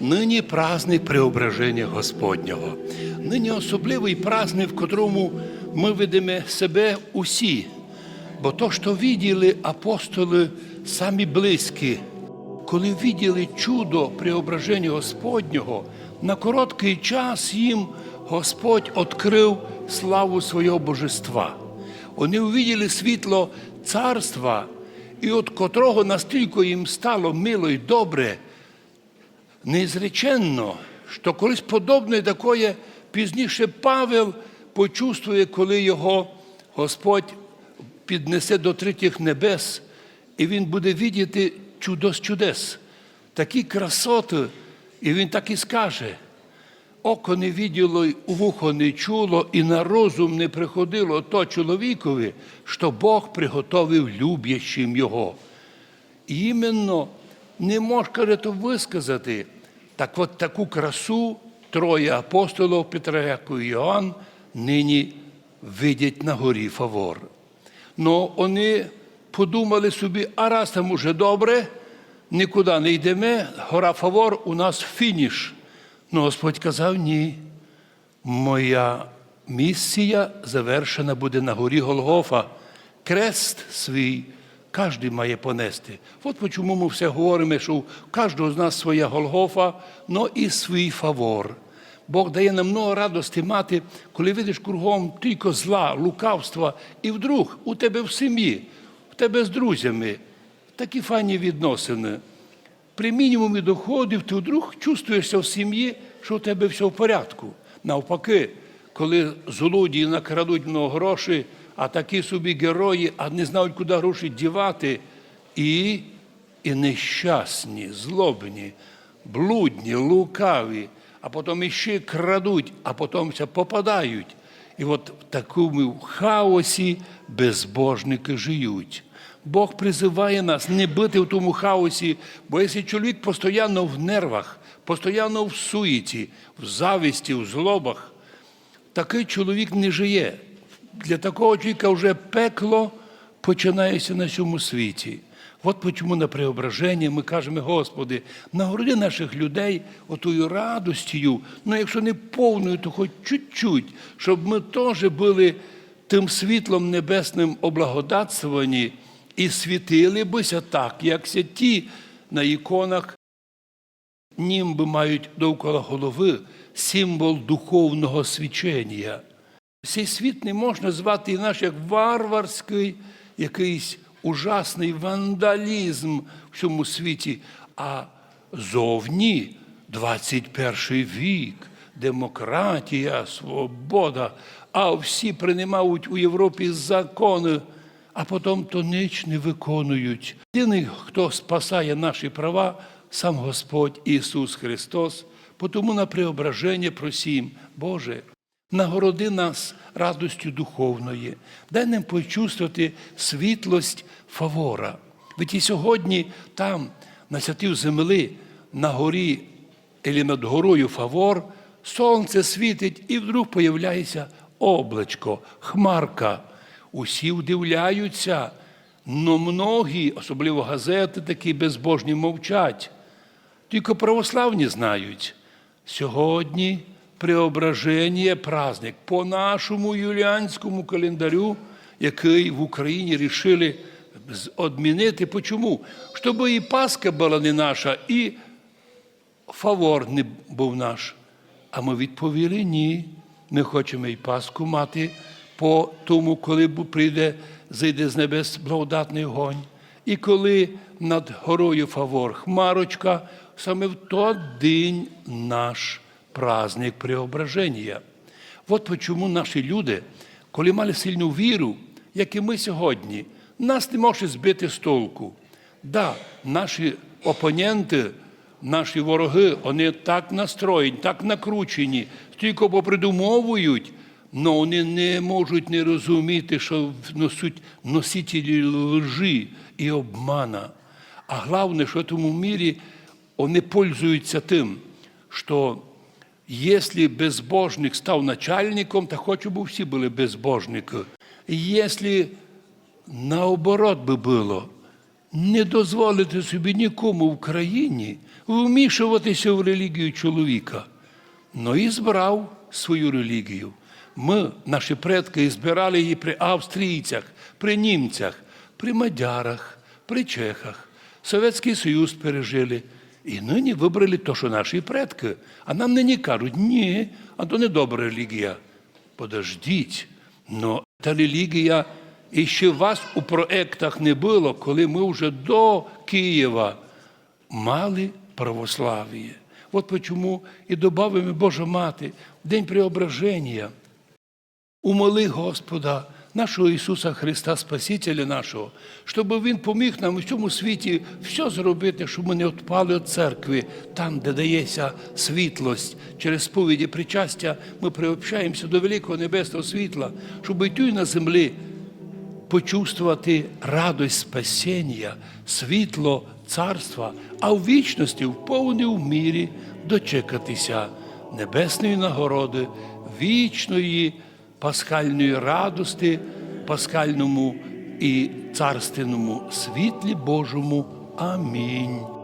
Нині праздник Преображення Господнього. Нині особливий праздник, в котрому ми видимо себе усі. Бо то, що виділи апостоли самі близькі, коли виділи чудо Преображення Господнього, на короткий час їм Господь відкрив славу свого божества. Вони увиділи світло царства, і от котрого настільки їм стало мило і добре, неізреченно, що колись подобне такое пізніше Павел почувствує, коли його Господь піднесе до третіх небес, і він буде видіти чудо з чудес, такі красоти, і він так і скаже. Око не виділо, вухо не чуло, і на розум не приходило то чоловікові, що Бог приготовив любящим його. І іменно не каже, то висказати. Так от таку красу троє апостолів Петра Яку і Йоанн нині видять на горі Фавор. Ну вони подумали собі, а раз там уже добре, нікуди не йдемо, гора Фавор у нас фініш. Ну Господь казав, ні. Моя місія завершена буде на горі Голгофа. Крест свій кожен має понести. От чому ми все говоримо, що у кожного з нас своя Голгофа, но і свій фавор. Бог дає нам много радості мати, коли видиш кругом тільки зла, лукавства, і вдруг у тебе в сім'ї, в тебе з друзями такі файні відносини. При мінімумі доходів ти вдруг чувствуєшся в сім'ї, що у тебе все в порядку. Навпаки, коли злодії накрадуть много грошей, а такі собі герої, а не знають, куди гроші дівати, і, і нещасні, злобні, блудні, лукаві, а потім іще крадуть, а потім все попадають. І от в такому хаосі безбожники живуть. Бог призиває нас не бити в тому хаосі, бо якщо чоловік постійно в нервах, постійно в суєті, в зависті, в злобах, такий чоловік не жиє. Для такого чоловіка вже пекло починається на цьому світі. От чому на преображенні ми кажемо, Господи, нагороди наших людей отою радостю, ну якщо не повною, то хоч чуть-чуть, щоб ми теж були тим світлом небесним облагодатствовані і світили бися так, як ті на іконах німби мають довкола голови символ духовного свічення. Цей світ не можна звати інакше як варварський, якийсь ужасний вандалізм в цьому світі, а зовні 21 вік, демократія, свобода, а всі приймають у Європі закони, а потім то ніч не виконують. Єдиний, хто спасає наші права, сам Господь Ісус Христос, тому на преображення просім, Боже, нагороди нас радостю духовної, дай нам почувствувати світлость фавора. Ведь і сьогодні там, на святів земли, на горі або над горою Фавор, сонце світить і вдруг появляється облачко, хмарка. Усі вдивляються, но многі, особливо газети, такі безбожні мовчать. Тільки православні знають. Сьогодні преображення праздник по нашому юліанському календарю, який в Україні рішили відмінити. Почому? Щоб і Пасха була не наша, і фавор не був наш. А ми відповіли ні. Ми хочемо і Пасху мати по тому, коли прийде, зайде з небес благодатний огонь. І коли над горою Фавор хмарочка, саме в той день наш праздник преображення. От чому наші люди, коли мали сильну віру, як і ми сьогодні, нас не може збити з толку. Да, наші опоненти, наші вороги, вони так настроєні, так накручені, тільки попридумовують, але вони не можуть не розуміти, що носуть носителі лжи і обмана. А головне, що в тому мірі вони пользуються тим, що якщо безбожник став начальником, то хочу, бо всі були безбожники. Якщо наоборот би було, не дозволити собі нікому в країні вмішуватися в релігію чоловіка. Ну і збирав свою релігію. Ми, наші предки, збирали її при австрійцях, при німцях, при мадярах, при чехах. Совєтський Союз пережили. І нині вибрали то, що наші предки. А нам нині кажуть, ні, а то не добра релігія. Подождіть, но та релігія і ще вас у проектах не було, коли ми вже до Києва мали православ'я. От почому і добавимо Божа Мати в День Преображення. Умоли Господа, нашого Ісуса Христа, Спасителя нашого, щоб Він поміг нам у цьому світі все зробити, щоб ми не відпали від церкви, там, де дається світлость. Через сповіді причастя ми приобщаємося до великого небесного світла, щоб і тут на землі почувствувати радость спасіння, світло царства, а в вічності в повній мірі дочекатися небесної нагороди, вічної пасхальної радости, пасхальному і царственному світлі Божому. Амінь.